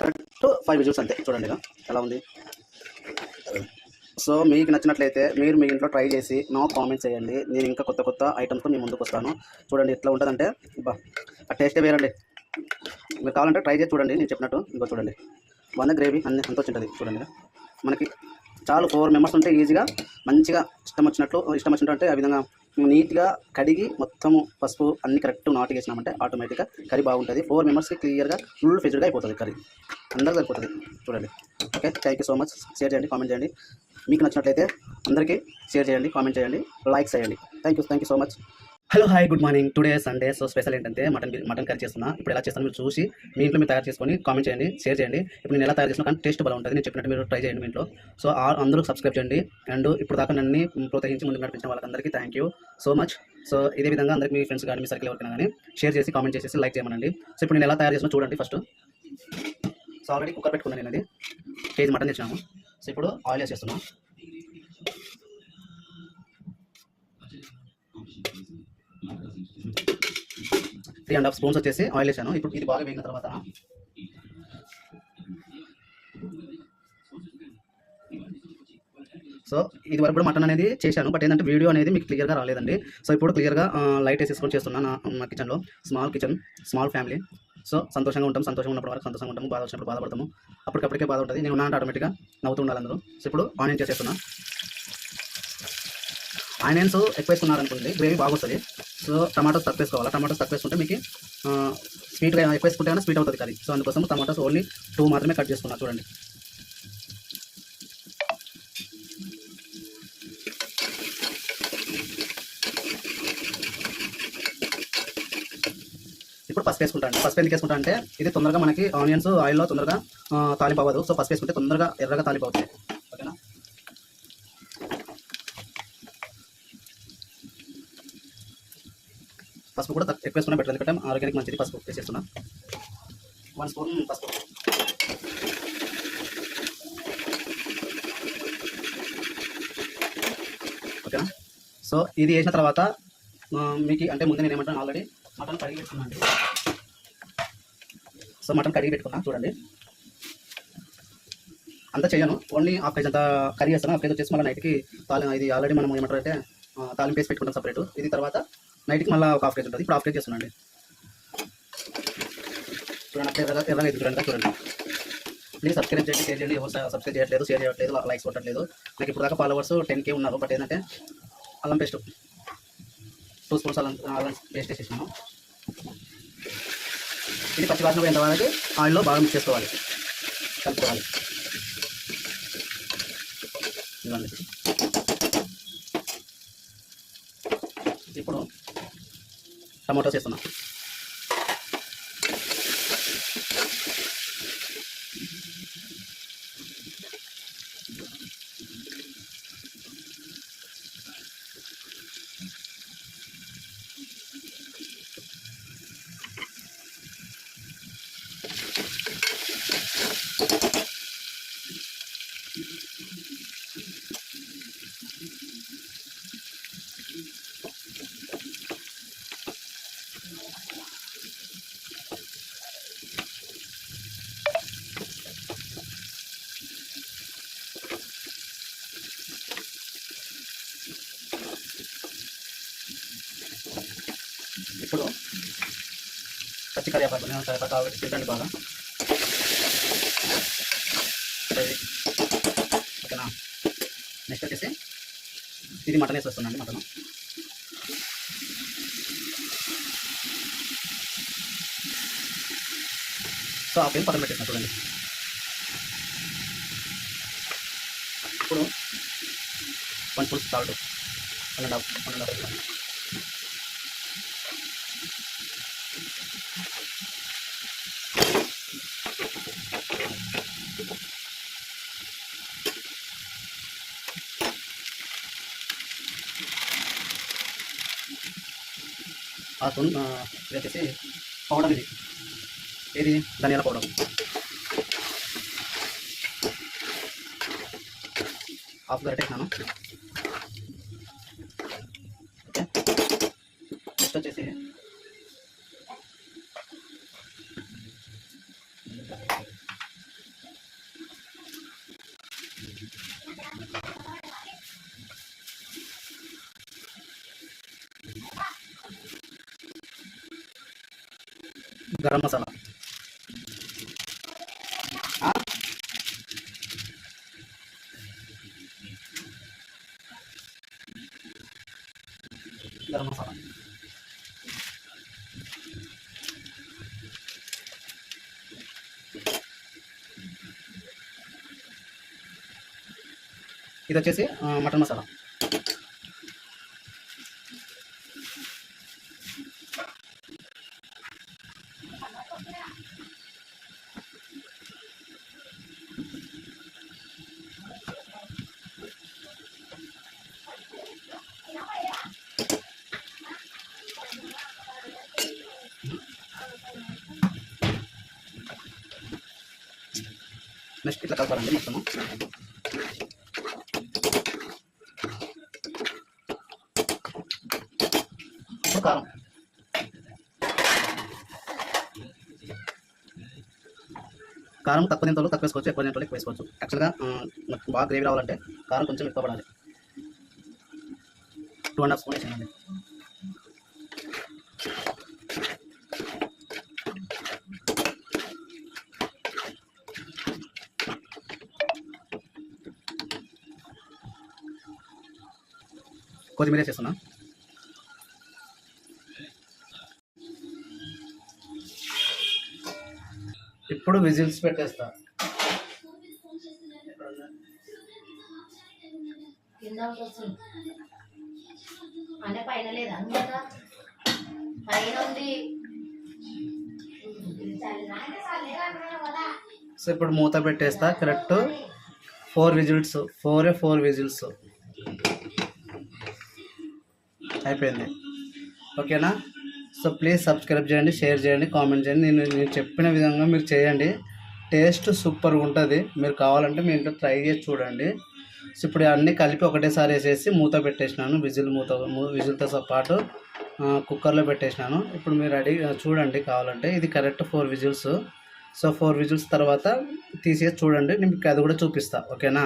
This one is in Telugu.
కరెక్ట్ ఫైవ్ విజిల్స్ అంతే. చూడండి ఎలా ఉంది? సో మీకు నచ్చినట్లయితే మీరు మీ ఇంట్లో ట్రై చేసి నాకు కామెంట్ చేయండి నేను ఇంకా కొత్త కొత్త ఐటమ్స్తో మీ ముందుకు వస్తాను. చూడండి ఎట్లా ఉంటుందంటే బా ఆ టేస్టే వేరండి. మీరు కావాలంటే ట్రై చేసి చూడండి. నేను చెప్పినట్టు ఇంకో చూడండి. వంద గ్రేవీ అన్ని అంత వచ్చింటుంది చూడండి మనకి చాలు ఫోర్ మెంబర్స్ ఉంటే ఈజీగా మంచిగా ఇష్టం వచ్చినట్లు ఇష్టం వచ్చినట్టు అంటే ఆ విధంగా నీట్గా కడిగి మొత్తము పసుపు అన్ని కరెక్ట్ నాటు వేసినామంటే ఆటోమేటిక్గా కర్రీ బాగుంటుంది. ఫోర్ మెంబర్స్కి క్లియర్గా ఫుల్ ఫిజ్డ్గా అయిపోతుంది కర్రీ. అందరికీ సరిపోతుంది చూడండి. Okay thank you so much share చేయండి కామెంట్ చేయండి. మీకు నచ్చినట్లయితే అందరికీ షేర్ చేయండి కామెంట్ చేయండి లైక్ చేయండి. Thank you thank you so much hello hi good morning. Today Sunday so special ఏంటంటే మటన్ మటన్ కర్రీ చేస్తున్నా. ఇప్పుడు ఎలా చేస్తాను మీరు చూసి మీ ఇంట్లో మీరు తయారు చేసుకొని కామెంట్ చేయండి షేర్ చేయండి. ఇప్పుడు నేను ఎలా తయారు చేసిన కానీ టేస్ట్ బాగా ఉంటుంది నేను చెప్పినట్టు మీరు ట్రై చేయండి మీ ఇంట్లో. సో అందరూ సబ్స్క్రైబ్ చేయండి. అండ్ ఇప్పుడు దాకా నన్ను ప్రోత్సహించి ముందుకు నడిపించిన వాళ్ళందరికీ thank you so much so ఇదే విధంగా అందరికీ మీ ఫ్రెండ్స్ కానీ మీ సర్కిల్ ఎవరికైనా కానీ షేర్ చేసి కామెంట్ చేసేసి లైక్ చేయమనండి. సో ఇప్పుడు నేను ఎలా తయారు చేసినా చూడండి ఫస్ట్ సో ఆల్రెడీ కుక్కర్ పెట్టుకున్నాను నేను అది కేజీ మటన్ తెచ్చినాము. సో ఇప్పుడు ఆయిల్ వేసేస్తున్నాను త్రీ అండ్ హాఫ్ స్పూన్స్ వచ్చేసి ఆయిల్ వేసాను. ఇప్పుడు ఇది బాగా వేగిన తర్వాత సో ఇది వరకు కూడా మటన్ అనేది చేశాను. బట్ ఏంటంటే వీడియో అనేది మీకు క్లియర్గా రాలేదండి. సో ఇప్పుడు క్లియర్గా లైట్ వేసేసుకొని చేస్తున్నాను మా కిచెన్లో small kitchen small family so సంతోషంగా ఉంటాం. సంతోషంగా ఉన్నప్పుడు వరకు సంతోషంగా ఉంటాము. బాధ వచ్చినప్పుడు బాధపడతాము. అప్పటికప్పటికే బాధ ఉంటుంది. నేను ఉన్నానంటే ఆటోమేటిక్గా నవ్వుతూ ఉండాలి అందరూ. సో ఇప్పుడు ఆనియన్ చేసేస్తున్నా. ఆనియన్స్ ఎక్కువ వేసుకున్నారనుకోండి గ్రేవీ బాగా వస్తుంది సో టమాటోస్ తక్కువ వేసుకోవాలి టమాటోస్ తక్కువ వేసుకుంటే మీకు స్వీట్గా ఎక్కువ వేసుకుంటే స్వీట్ అవుతుంది కర్రీ. సో అందుకోసం టమాటోస్ ఓన్లీ టూ మాత్రమే కట్ చేసుకున్నాను చూడండి. ఇప్పుడు పసుపు వేసుకుంటాను పసుపు ఎందుకు వేసుకుంటా అంటే ఇది తొందరగా మనకి ఆనియన్స్ ఆయిల్లో తొందరగా ఆ, తాలింపు అవ్వదు. సో పసుపు వేసుకుంటే తొందరగా ఎర్రగా తాలింపు అవుతుంది ఓకేనా పసుపు కూడా ఎక్కువ వేసుకున్నా బెటర్ ఎందుకంటే ఆరోగ్యానికి మంచిది పసుపు వేసేస్తున్నా వన్ స్పూన్ పసుపు. ఓకేనా సో ఇది వేసిన తర్వాత మీకు అంటే ముందు నేను ఏమంటాను ఆల్రెడీ మటన్ కడిగి పెట్టుకున్నాను అండి. సో మటన్ కడిగి పెట్టుకున్నా చూడండి. అంతా చేయను. ఓన్లీ హాఫ్ కేజీ అంతా కర్రీ చేస్తాను హాఫ్ కేజీ వచ్చేసి మళ్ళీ నైట్కి తాలి ఇది ఆల్రెడీ మనం ఏమంటారు అంటే తాలింపు వేసి పెట్టుకుంటాం సపరేట్ ఇది తర్వాత నైట్కి మళ్ళీ ఒక హాఫ్ కేజీ ఉంటుంది. ఇప్పుడు హాఫ్ కేజీ చేస్తున్నాండి చూడండి ఎర్రగా ఎర్రగా ఇది చూడండి చూడండి. ప్లీజ్ సబ్స్క్రైబ్ చేయండి షేర్ చేయండి. ఎవరు సబ్స్క్రైబ్ చేయట్లేదు షేర్ చేయట్లేదు లైక్స్ కొట్టట్లేదు. నాకు ఇప్పుడు దాకా ఫాలోవర్స్ టెన్ కే ఉన్నారు బట్ ఏంటంటే అల్లం పేస్ట్ టూ స్పూన్స్ అల్లం అల్లం పేస్ట్ వేసేసాము ఇది పచ్చి వాసన పోయిన వరకు ఆయిల్లో బాగా మిక్స్ చేసుకోవాలి. కలుపుకోవాలి. ఇదిగోండి. ఇప్పుడు టమాటోస్ వేస్తున్నా ఇప్పుడు పచ్చి కరివేపాకు నేను కరివేపాకు కాబట్టి తింటండి బాగా. ఓకేనా? నెక్స్ట్ వచ్చేసి ఇది మటన్ వేసి వస్తుందండి మటన్. సో ఆ పేరు పక్కన పెట్టేసిన చూడండి. ఇప్పుడు one full salt one and half one and half తున్ ఇది వచ్చేసి పౌడర్ ఇది ఇది ధనియాల పౌడర్ హాఫ్ గరిటేసినాను నెక్స్ట్ వచ్చేసి Thank you. గరం మసాలా. గరం మసాలా. ఇది వచ్చేసి మటన్ మసాలా. నెక్స్ట్ ఇట్లా కలపాలండి మొత్తము. ఇప్పుడు కారం. కారం తక్కువ తింటే తక్కువ వేసుకోవచ్చు ఎక్కువ తింటే ఎక్కువ వేసుకోవచ్చు యాక్చువల్గా బాగా గ్రేవీ రావాలంటే కారం కొంచెం ఎక్కువ పడాలి. టూ అండ్ హాఫ్ స్పూన్ వేసానండి కొత్తిమీర వేసేస్తున్నా. ఇప్పుడు విజిల్స్ పెట్టేస్తా. కింద వస్తుంది అంటే పైన లేదు అందులో పైన ఉంది. సో ఇప్పుడు మూత పెట్టేస్తా కరెక్ట్. ఫోర్ విజిల్స్ ఫోరే ఫోర్ విజిల్స్ అయిపోయింది. ఓకేనా? సో ప్లీజ్ సబ్స్క్రైబ్ చేయండి షేర్ చేయండి కామెంట్ చేయండి. నేను నేను చెప్పిన విధంగా మీరు చేయండి. టేస్ట్ సూపర్గా ఉంటుంది. మీరు కావాలంటే మీ ఇంట్లో ట్రై చేసి చూడండి. సో ఇప్పుడు అన్నీ కలిపి ఒకటేసారి వేసేసి మూత పెట్టేసినాను. విజిల్ మూత విజిల్తో పాటు కుక్కర్లో పెట్టేసినాను. ఇప్పుడు మీరు రెడీ చూడండి కావాలంటే. ఇది correct four whistles. So four whistles తర్వాత తీసేసి చూడండి. నేను మీకు అది కూడా చూపిస్తా. ఓకేనా?